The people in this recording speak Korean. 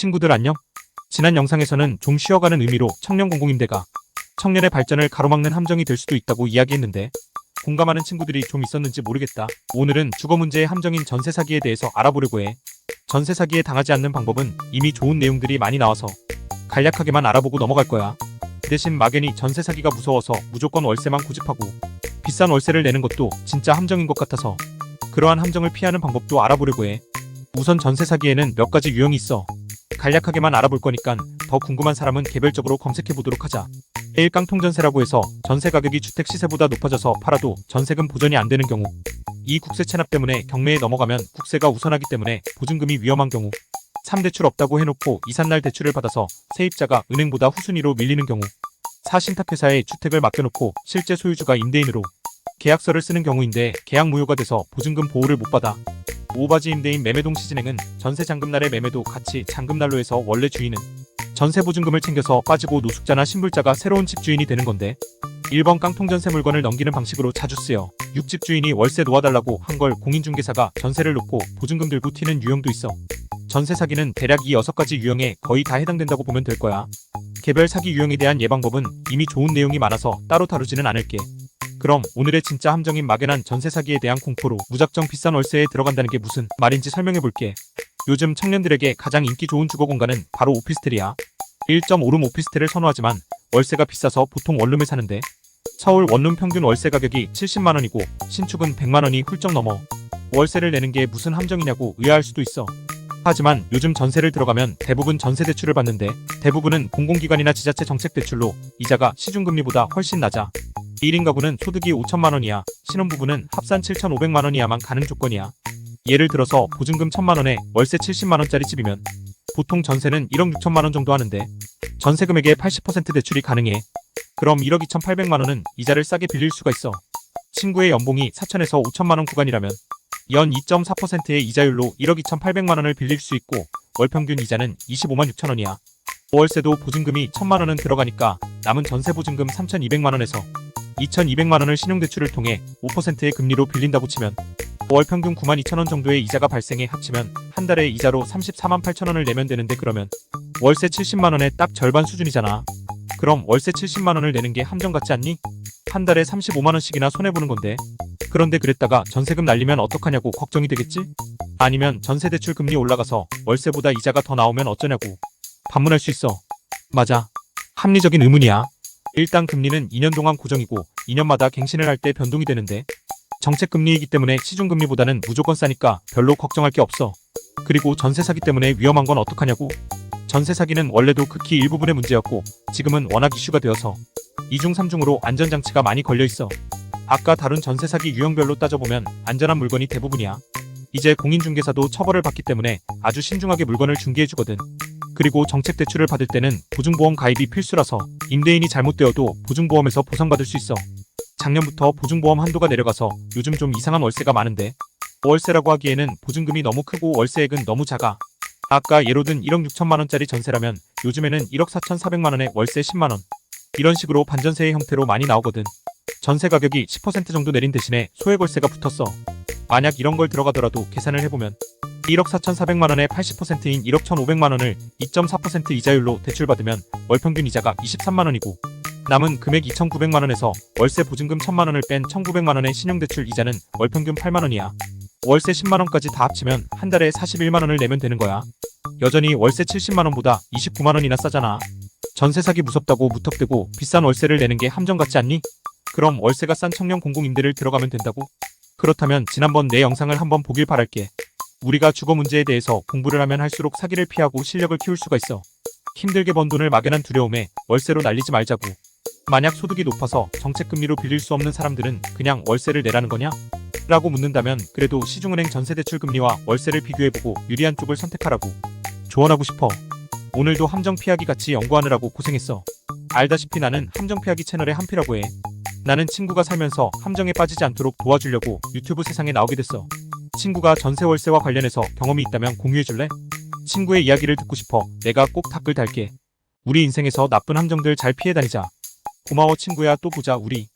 친구들 안녕? 지난 영상에서는 좀 쉬어가는 의미로 청년 공공임대가 청년의 발전을 가로막는 함정이 될 수도 있다고 이야기했는데 공감하는 친구들이 좀 있었는지 모르겠다. 오늘은 주거 문제의 함정인 전세 사기에 대해서 알아보려고 해. 전세 사기에 당하지 않는 방법은 이미 좋은 내용들이 많이 나와서 간략하게만 알아보고 넘어갈 거야. 대신 막연히 전세 사기가 무서워서 무조건 월세만 고집하고 비싼 월세를 내는 것도 진짜 함정인 것 같아서 그러한 함정을 피하는 방법도 알아보려고 해. 우선 전세 사기에는 몇 가지 유형이 있어. 간략하게만 알아볼 거니까 더 궁금한 사람은 개별적으로 검색해 보도록 하자. 1. 깡통전세라고 해서 전세 가격이 주택 시세보다 높아져서 팔아도 전세금 보전이 안 되는 경우. 2. 국세 체납 때문에 경매에 넘어가면 국세가 우선하기 때문에 보증금이 위험한 경우. 3. 대출 없다고 해놓고 이삿날 대출을 받아서 세입자가 은행보다 후순위로 밀리는 경우. 4. 신탁회사에 주택을 맡겨놓고 실제 소유주가 임대인으로 계약서를 쓰는 경우인데 계약 무효가 돼서 보증금 보호를 못 받아. 오바지 임대인 매매동 시 진행은 전세 잔금날의 매매도 같이 잔금날로 해서 원래 주인은 전세 보증금을 챙겨서 빠지고 노숙자나 신불자가 새로운 집주인이 되는 건데 1번 깡통전세 물건을 넘기는 방식으로 자주 쓰여 6집 주인이 월세 놓아달라고 한 걸 공인중개사가 전세를 놓고 보증금 들고 튀는 유형도 있어. 전세 사기는 대략 이 6가지 유형에 거의 다 해당된다고 보면 될 거야. 개별 사기 유형에 대한 예방법은 이미 좋은 내용이 많아서 따로 다루지는 않을게 그럼 오늘의 진짜 함정인 막연한 전세 사기에 대한 공포로 무작정 비싼 월세에 들어간다는 게 무슨 말인지 설명해 볼게. 요즘 청년들에게 가장 인기 좋은 주거 공간은 바로 오피스텔이야. 1.5룸 오피스텔을 선호하지만 월세가 비싸서 보통 원룸을 사는데 서울 원룸 평균 월세 가격이 70만 원이고 신축은 100만 원이 훌쩍 넘어 월세를 내는 게 무슨 함정이냐고 의아할 수도 있어. 하지만 요즘 전세를 들어가면 대부분 전세 대출을 받는데 대부분은 공공기관이나 지자체 정책 대출로 이자가 시중금리보다 훨씬 낮아. 1인 가구는 소득이 5천만 원이야. 신혼부부는 합산 7,500만 원이야만 가능 조건이야. 예를 들어서 보증금 1천만 원에 월세 70만 원짜리 집이면 보통 전세는 1억 6천만 원 정도 하는데 전세 금액의 80% 대출이 가능해. 그럼 1억 2,800만 원은 이자를 싸게 빌릴 수가 있어. 친구의 연봉이 4천에서 5천만 원 구간이라면 연 2.4%의 이자율로 1억 2,800만 원을 빌릴 수 있고 월 평균 이자는 25만 6천 원이야. 월세도 보증금이 1천만 원은 들어가니까 남은 전세 보증금 3,200만 원에서 2,200만 원을 신용대출을 통해 5%의 금리로 빌린다고 치면 월 평균 9만 2천 원 정도의 이자가 발생해 합치면 한 달에 이자로 34만 8천 원을 내면 되는데 그러면 월세 70만 원의 딱 절반 수준이잖아. 그럼 월세 70만 원을 내는 게 함정 같지 않니? 한 달에 35만 원씩이나 손해 보는 건데. 그런데 그랬다가 전세금 날리면 어떡하냐고 걱정이 되겠지? 아니면 전세 대출 금리 올라가서 월세보다 이자가 더 나오면 어쩌냐고 반문할 수 있어. 맞아. 합리적인 의문이야. 일단 금리는 2년 동안 고정이고 2년마다 갱신을 할 때 변동이 되는데 정책 금리이기 때문에 시중 금리보다는 무조건 싸니까 별로 걱정할 게 없어. 그리고 전세 사기 때문에 위험한 건 어떡하냐고. 전세 사기는 원래도 극히 일부분의 문제였고 지금은 워낙 이슈가 되어서 2중 3중으로 안전장치가 많이 걸려 있어. 아까 다룬 전세 사기 유형별로 따져보면 안전한 물건이 대부분이야. 이제 공인중개사도 처벌을 받기 때문에 아주 신중하게 물건을 중개해주거든. 그리고 정책 대출을 받을 때는 보증보험 가입이 필수라서 임대인이 잘못되어도 보증보험에서 보상받을 수 있어. 작년부터 보증보험 한도가 내려가서 요즘 좀 이상한 월세가 많은데 월세라고 하기에는 보증금이 너무 크고 월세액은 너무 작아. 아까 예로 든 1억 6천만 원짜리 전세라면 요즘에는 1억 4천 4백만 원에 월세 10만 원. 이런 식으로 반전세의 형태로 많이 나오거든. 전세 가격이 10% 정도 내린 대신에 소액 월세가 붙었어. 만약 이런 걸 들어가더라도 계산을 해보면 1억 4,400만 원의 80%인 1억 1,500만 원을 2.4% 이자율로 대출받으면 월 평균 이자가 23만 원이고 남은 금액 2,900만 원에서 월세 보증금 1,000만 원을 뺀 1,900만 원의 신용대출 이자는 월 평균 8만 원이야. 월세 10만 원까지 다 합치면 한 달에 41만 원을 내면 되는 거야. 여전히 월세 70만 원보다 29만 원이나 싸잖아. 전세 사기 무섭다고 무턱대고 비싼 월세를 내는 게 함정 같지 않니? 그럼 월세가 싼 청년 공공임대를 들어가면 된다고? 그렇다면 지난번 내 영상을 한번 보길 바랄게. 우리가 주거 문제에 대해서 공부를 하면 할수록 사기를 피하고 실력을 키울 수가 있어. 힘들게 번 돈을 막연한 두려움에 월세로 날리지 말자고. 만약 소득이 높아서 정책금리로 빌릴 수 없는 사람들은 그냥 월세를 내라는 거냐? 라고 묻는다면 그래도 시중은행 전세대출 금리와 월세를 비교해보고 유리한 쪽을 선택하라고. 조언하고 싶어. 오늘도 함정 피하기 같이 연구하느라고 고생했어. 알다시피 나는 함정 피하기 채널의 한피라고 해. 나는 친구가 살면서 함정에 빠지지 않도록 도와주려고 유튜브 세상에 나오게 됐어. 친구가 전세 월세와 관련해서 경험이 있다면 공유해줄래? 친구의 이야기를 듣고 싶어 내가 꼭 댓글 달게. 우리 인생에서 나쁜 함정들 잘 피해 다니자. 고마워 친구야 또 보자 우리.